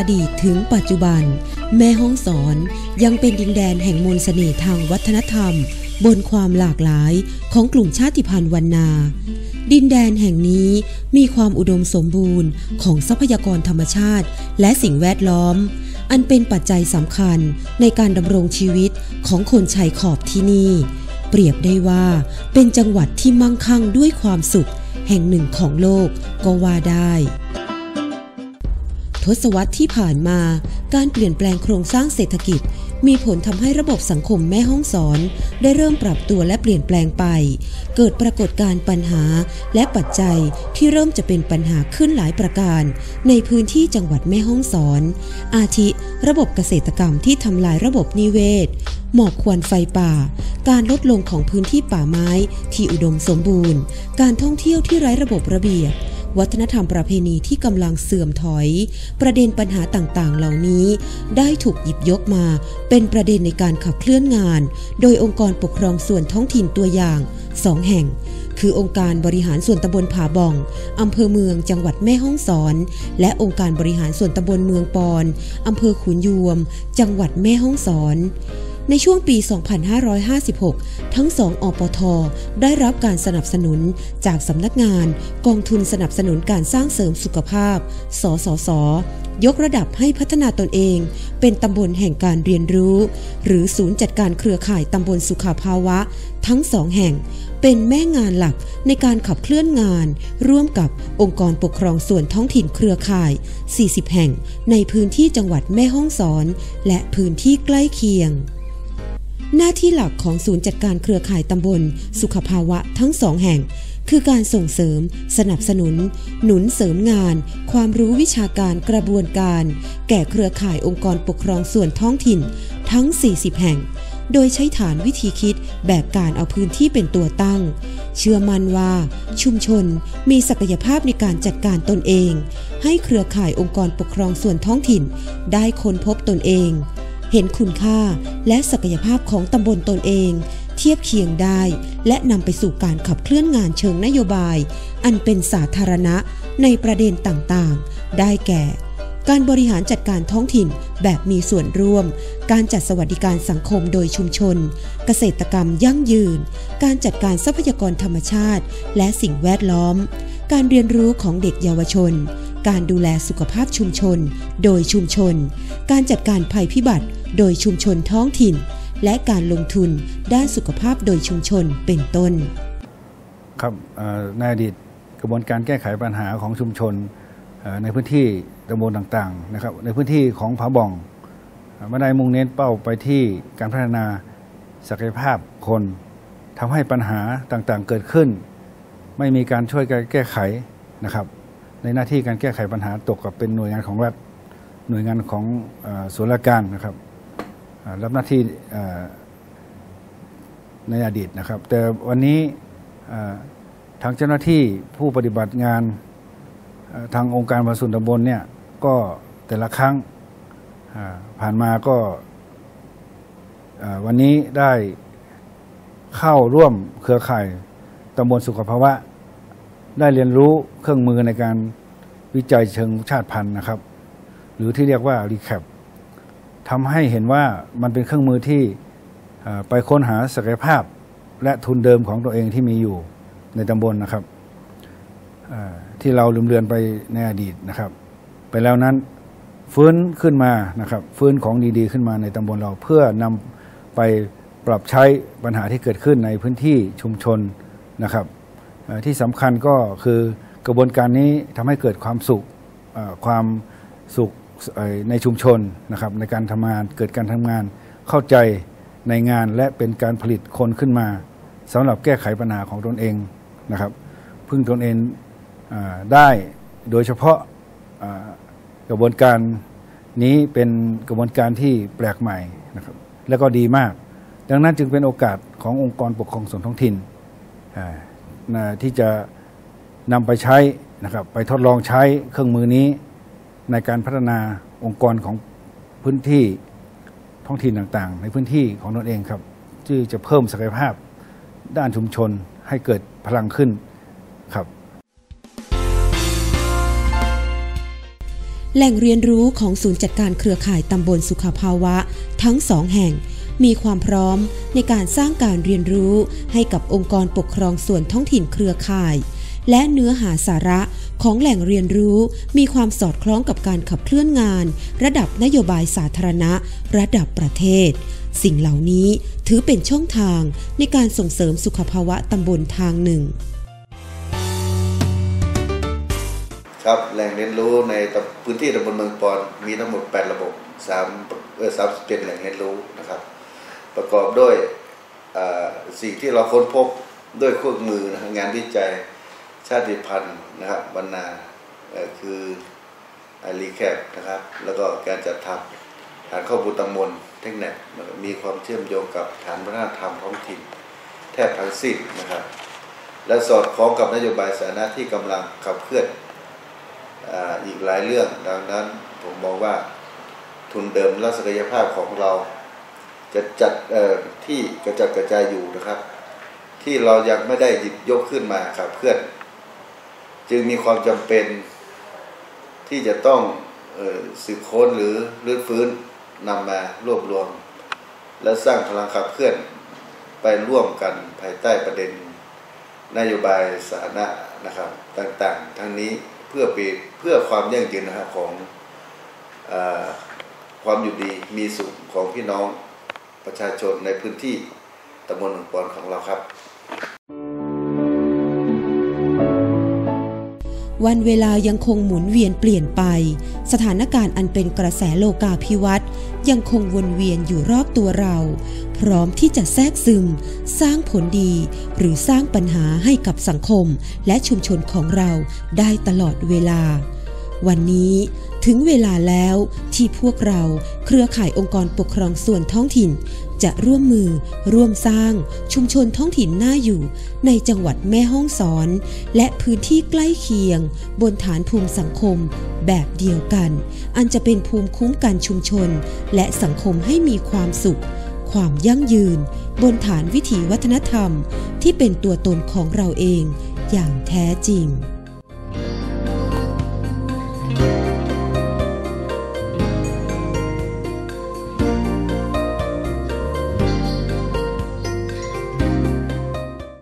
อดีตถึงปัจจุบัน แม่ห้องสอนยังเป็นดินแดนแห่งมนต์เสน่ห์ทางวัฒนธรรม บนความหลากหลายของกลุ่มชาติพันธุ์วันนา ดินแดนแห่งนี้มีความอุดมสมบูรณ์ของทรัพยากรธรรมชาติ และสิ่งแวดล้อม อันเป็นปัจจัยสำคัญในการดำรงชีวิตของคนชายขอบที่นี่ เปรียบได้ว่าเป็นจังหวัดที่มั่งคั่งด้วยความสุข แห่งหนึ่งของโลกก็ว่าได้ ทศวรรษที่ผ่านมา การเปลี่ยนแปลงโครงสร้างเศรษฐกิจ มีผลทำให้ระบบสังคมแม่ห้องสอน ได้เริ่มปรับตัวและเปลี่ยนแปลงไป เกิดปรากฏการณ์ปัญหาและปัจจัยที่เริ่มจะเป็นปัญหาขึ้นหลายประการ ในพื้นที่จังหวัดแม่ห้องสอน อาทิ ระบบเกษตรกรรมที่ทำลายระบบนิเวศ หมอกควันไฟป่า การลดลงของพื้นที่ป่าไม้ที่อุดมสมบูรณ์ การท่องเที่ยวที่ไร้ระบบระเบียบ วัฒนธรรมประเพณีที่กำลังเสื่อมถอย ประเด็นปัญหาต่างๆ เหล่านี้ ได้ถูกหยิบยกมา เป็นประเด็นในการขับเคลื่อนงาน โดยองค์กรปกครองส่วนท้องถิ่นตัวอย่างสองแห่ง คือองค์การบริหารส่วนตำบลผาบ่องอำเภอเมืองจังหวัดแม่ฮ่องสอน และองค์การบริหารส่วนตำบลเมืองปอนอำเภอขุนยวม จังหวัดแม่ฮ่องสอน ในช่วงปี 2556 ทั้งสองอปท ได้รับการสนับสนุนจากสำนักงาน กองทุนสนับสนุนการสร้างเสริมสุขภาพ สสส ยกระดับให้พัฒนาตนเอง เป็นตำบลแห่งการเรียนรู้ หรือศูนย์จัดการเครือข่ายตำบลสุขภาวะ ทั้งสองแห่ง เป็นแม่งานหลักในการขับเคลื่อนงาน ร่วมกับองค์กรปกครองส่วนท้องถิ่นเครือข่าย 40 แห่ง ในพื้นที่จังหวัดแม่ฮ่องสอน และพื้นที่ใกล้เคียง หน้าที่หลักของศูนย์จัดการเครือข่ายตำบล สุขภาวะทั้งสองแห่ง คือการส่งเสริม สนับสนุน หนุนเสริมงาน ความรู้วิชาการกระบวนการ แก่เครือข่ายองค์กรปกครองส่วนท้องถิ่น ทั้ง 40 แห่ง โดยใช้ฐานวิธีคิดแบบการเอาพื้นที่เป็นตัวตั้ง เชื่อมั่นว่า ชุมชนมีศักยภาพในการจัดการตนเอง ให้เครือข่ายองค์กรปกครองส่วนท้องถิ่น ได้ค้นพบตนเอง เห็นคุณค่าและศักยภาพของตำบลตนเอง เทียบเคียงได้ และนำไปสู่การขับเคลื่อนงานเชิงนโยบาย อันเป็นสาธารณะในประเด็นต่างๆ ได้แก่ การบริหารจัดการท้องถิ่นแบบมีส่วนร่วม การจัดสวัสดิการสังคมโดยชุมชน เกษตรกรรมยั่งยืน การจัดการทรัพยากรธรรมชาติ และสิ่งแวดล้อม การเรียนรู้ของเด็กเยาวชนการดูแลสุขภาพชุมชน โดยชุมชน การจัดการภัยพิบัติ โดยชุมชนท้องถิ่น และการลงทุนด้านสุขภาพโดยชุมชนเป็นต้น ครับในอดีตกระบวนการแก้ไขปัญหาของชุมชนในพื้นที่ตำบลต่างๆนะครับในพื้นที่ของผาบ่องม่ได้มุ่งเน้นเป้าไปที่การพัฒนาศักยภาพคนทำให้ปัญหาต่างๆเกิดขึ้น ไม่มีการช่วยกันแก้ไขนะครับ ในหน้าที่การแก้ไขปัญหาตกกับเป็นหน่วยงานของรัฐหน่วยงานของอส่วนราชการนะครับ รับหน้าที่ในอดีตนะครับ แต่วันนี้ทางเจ้าหน้าที่ผู้ปฏิบัติงานทางองค์การบริสุทธิ์ตำบลเนี่ยก็แต่ละครั้งผ่านมาก็วันนี้ได้เข้าร่วมเครือข่ายตำบลสุขภาวะ ได้เรียนรู้เครื่องมือในการวิจัยเชิงชาติพันธุ์นะครับ หรือที่เรียกว่ารีแคป ทำให้เห็นว่ามันเป็นเครื่องมือที่ไปค้นหาศักยภาพและทุนเดิมของตัวเองที่มีอยู่ในตำบลนะครับที่เราลืมเลือนไปในอดีตนะครับ ไปแล้วนั้นฟื้นขึ้นมานะครับฟื้นของดีๆขึ้นมาในตำบลเราเพื่อนำไปปรับใช้ปัญหาที่เกิดขึ้นในพื้นที่ชุมชนนะครับที่สำคัญก็คือกระบวนการนี้ทำให้เกิดความสุขความสุข ในชุมชนนะครับในการทำงานเกิดการทำงานเข้าใจในงานและเป็นการผลิตคนขึ้นมาสำหรับแก้ไขปัญหาของตนเองนะครับพึ่งตนเองอได้โดยเฉพาะกระบวนการนี้เป็นกระบวนการที่แปลกใหม่นะครับแล้วก็ดีมาก ดังนั้นจึงเป็นโอกาสขององค์กรปกครองส่วนท้องถิ่นที่จะนำไปใช้นะครับไปทดลองใช้เครื่องมือนี้ ในการพัฒนาองค์กรของพื้นที่ท้องถิ่นต่างๆ ในพื้นที่ของตนเองครับที่จะเพิ่มศักยภาพด้านชุมชนให้เกิดพลังขึ้นครับ แหล่งเรียนรู้ของศูนย์จัดการเครือข่ายตำบลสุขภาวะ ทั้งสองแห่งมีความพร้อมในการสร้างการเรียนรู้ให้กับองค์กรปกครองส่วนท้องถิ่นเครือข่าย และเนื้อหาสาระของแหล่งเรียนรู้มีความสอดคล้องกับการขับเคลื่อนงาน ระดับนโยบายสาธารณะ ระดับประเทศ สิ่งเหล่านี้ถือเป็นช่องทางในการส่งเสริมสุขภาวะตำบลทางหนึ่ง ครับแหล่งเรียนรู้ในพื้นที่ตำบลเมืองปอนมีทั้งหมด 8 ระบบ3เออ37แหล่งเรียนรู้นะครับ ประกอบด้วยสิ่งที่เราค้นพบด้วยเครื่องมือนะงานวิจัย ชาติพันธุ์นะครับบรรณาเอ่อคือรีแคปนะครับ แล้วก็การจัดทำฐานข้อมูลตำบลเทคนิคมีความเชื่อมโยงกับฐานวัฒนธรรมท้องถิ่น แทบทั้งสิ้นนะครับ และสอดคล้องกับนโยบายสาธารณะที่กำลังขับเคลื่อนออีกหลายเรื่อง ดังนั้นผมมองว่าทุนเดิมและศักยภาพของเราจะจัดที่กระจัดกระจายอยู่นะครับ ที่เรายังไม่ได้หยิบยกขึ้นมาครับเพื่อน จึงมีความจำเป็นที่จะต้องออสืบค้นหรือรื้อฟื้นนำมารวบรวม และสร้างพลังขับเคลื่อนไปร่วมกันภายใต้ประเด็น นโยบายสาธารณะนะครับต่างๆ ทั้งนี้เพื่อปีเพื่อความยั่งยืนนะครับของอความอยู่ดีมีสุขของพี่น้องประชาชนในพื้นที่ตำบลหนองปอนของเราครับ วันเวลายังคงหมุนเวียนเปลี่ยนไป สถานการณ์อันเป็นกระแสโลกาภิวัตน์ยังคงวนเวียนอยู่รอบตัวเรา พร้อมที่จะแทรกซึม สร้างผลดี หรือสร้างปัญหาให้กับสังคมและชุมชนของเราได้ตลอดเวลา วันนี้ถึงเวลาแล้วที่พวกเราเครือข่ายองค์กรปกครองส่วนท้องถิ่น จะร่วมมือ ร่วมสร้างชุมชนท้องถิ่นน่าอยู่ ในจังหวัดแม่ฮ่องสอน และพื้นที่ใกล้เคียง บนฐานภูมิสังคม แบบเดียวกัน อันจะเป็นภูมิคุ้มกันชุมชน และสังคมให้มีความสุข ความยั่งยืน บนฐานวิถีวัฒนธรรม ที่เป็นตัวตนของเราเอง อย่างแท้จริง